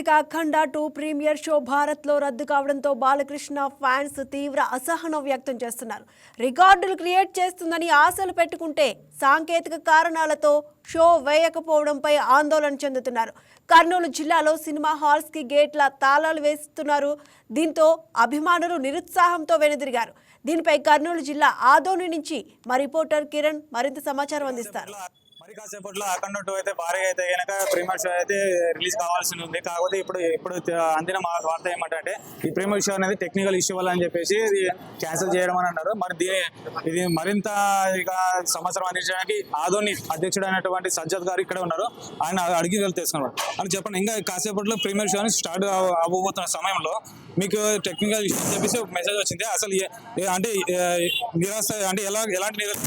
ఇక అఖండ two premiere show భారత్లో రద్దు కావడంతో బాలకృష్ణ ఫ్యాన్స్ తీవ్ర అసహనం వ్యక్తం చేస్తున్నారు. రికార్డులు క్రియేట్ చేస్తుందని ఆశలు పెట్టుకుంటే సాంకేతిక కారణాలతో షో వేయకపోవడంపై ఆందోళన చెందుతున్నారు. కర్నూలు జిల్లాలో సినిమా హాల్స్కి గేట్ల తాళాలు వేస్తున్నారు. దీంతో అభిమానులు నిరుత్సాహంతో వెనుదిరిగారు. దీనిపై కర్నూలు జిల్లా ఆదోని నుంచి మా రిపోర్టర్ కిరణ్ మరింత సమాచారం అందిస్తారు. మరి కాసేపట్లో అఖండ టూ అయితే భారీగా అయితే కనుక ప్రీమియర్ షో అయితే రిలీజ్ కావాల్సి ఉంది. కాకపోతే ఇప్పుడు ఇప్పుడు అందిన మా వార్త ఏమంటే ఈ ప్రీమియర్ షో అనేది టెక్నికల్ ఇష్యూ వల్ల అని చెప్పేసి ఇది క్యాన్సిల్ చేయడం అని అన్నారు. మరి దీని ఇది మరింత ఇక సంవత్సరం అందించడానికి ఆధోని అధ్యక్షుడు అయినటువంటి సజ్జద్ గారు ఇక్కడ ఉన్నారు. ఆయన అడిగి తెలుసుకున్నారు అని చెప్పండి ఇంకా కాసేపట్లో ప్రీమియర్ షో అని స్టార్ట్ అవ్వబోతున్న సమయంలో మీకు టెక్నికల్ ఇష్యూ చెప్పేసి ఒక మెసేజ్ వచ్చింది. అసలు అంటే నిరాశ అంటే ఎలా ఎలాంటి నిరాశ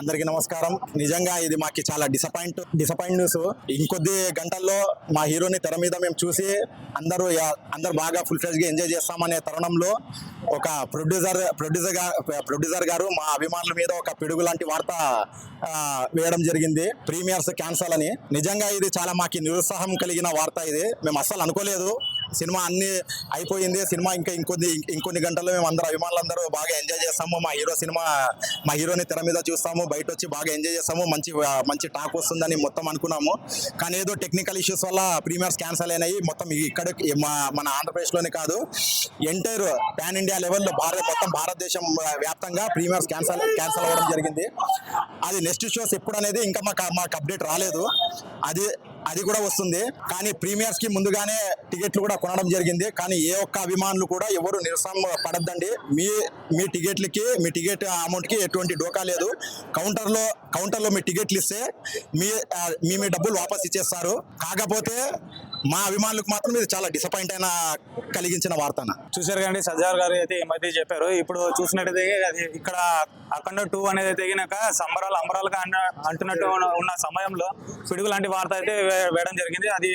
అందరికీ నమస్కారం. నిజంగా ఇది మాకు చాలా డిసప్పాయింట్ డిసప్పాయింట్ న్యూస్ ఇంకొద్ది గంటల్లో మా హీరోని తెర మీద మేము చూసి అందరూ అందరు అందరూ బాగా ఫుల్ ఫ్లెజ్గా ఎంజాయ్ చేస్తామనే తరుణంలో ఒక ప్రొడ్యూసర్ ప్రొడ్యూసర్ ప్రొడ్యూసర్ గారు మా అభిమానుల మీద ఒక పిడుగు లాంటి వార్త వేయడం జరిగింది. ప్రీమియర్స్ క్యాన్సల్ అని. నిజంగా ఇది చాలా మాకు నిరుత్సాహం కలిగిన వార్త ఇది. మేము అస్సలు అనుకోలేదు. సినిమా అన్ని అయిపోయింది. సినిమా ఇంకా ఇంకొన్ని ఇంకొన్ని గంటల్లో మేము అందరూ అభిమానులందరూ బాగా ఎంజాయ్ చేస్తాము. మా హీరో సినిమా మా హీరోని తెర మీద చూస్తాము. బయట వచ్చి బాగా ఎంజాయ్ చేస్తాము. మంచి మంచి టాక్ వస్తుందని మొత్తం అనుకున్నాము. కానీ ఏదో టెక్నికల్ ఇష్యూస్ వల్ల ప్రీమియర్స్ క్యాన్సల్ అయినాయి. మొత్తం ఇక్కడ మా మన ఆంధ్రప్రదేశ్లోనే కాదు ఎంటైర్ పాన్ ఇండియా లెవెల్లో భారత మొత్తం భారతదేశం వ్యాప్తంగా ప్రీమియర్స్ క్యాన్సల్ క్యాన్సల్ అవ్వడం జరిగింది. అది నెక్స్ట్ షోస్ ఎప్పుడు అనేది ఇంకా మాకు మాకు అప్డేట్ రాలేదు. అది అది కూడా వస్తుంది. కానీ ప్రీమియర్స్కి ముందుగానే టికెట్లు కూడా కొనడం జరిగింది. కానీ ఏ ఒక్క అభిమానులు కూడా ఎవరు నిరసన పడద్దండి. మీ మీ టికెట్లకి మీ టికెట్ అమౌంట్కి ఎటువంటి డోకా లేదు. కౌంటర్లో కౌంటర్లో మీ టికెట్లు ఇస్తే మీ మీ మీ డబ్బులు వాపస్ ఇచ్చేస్తారు. కాకపోతే మా అభిమానులకు మాత్రం ఇది చాలా డిసప్పాయింట్ అయిన కలిగించిన వార్తన చూశారు కానీ సజ్జార్ గారు అయితే ఈ చెప్పారు ఇప్పుడు చూసినట్టయితే అది ఇక్కడ అఖండ టూ అనేది తెగినాక సంబరాలు అంబరాలుగా అంటున్నట్టు ఉన్న- సమయంలో పిడుగు లాంటి వార్త అయితే వేయడం జరిగింది. అది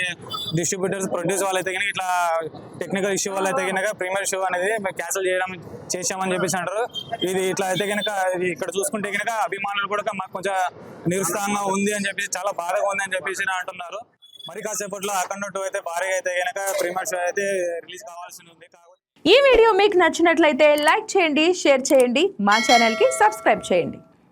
డిస్ట్రిబ్యూటర్స్ ప్రొడ్యూస్ వాళ్ళు అయితే ఇట్లా టెక్నికల్ ఇష్యూ వల్ల అయితే ప్రీమియర్ షో అనేది క్యాన్సిల్ చేయడం చేశామని చెప్పేసి అంటారు. ఇది ఇట్లా అయితే కనుక ఇక్కడ చూసుకుంటే కనుక అభిమానులు కూడా మాకు కొంచెం నిరుత్సాహంగా ఉంది అని చెప్పేసి చాలా బాధగా ఉంది అని చెప్పేసి అంటున్నారు. మరి కాసేపట్లో అఖండ టూ అయితే భారీగా అయితే గనక ప్రీమియర్ షో అయితే రిలీజ్ కావాల్సి ఉంది. ఈ వీడియో మీకు నచ్చినట్లయితే లైక్ చేయండి షేర్ చేయండి మా ఛానల్కి సబ్స్క్రైబ్ చేయండి.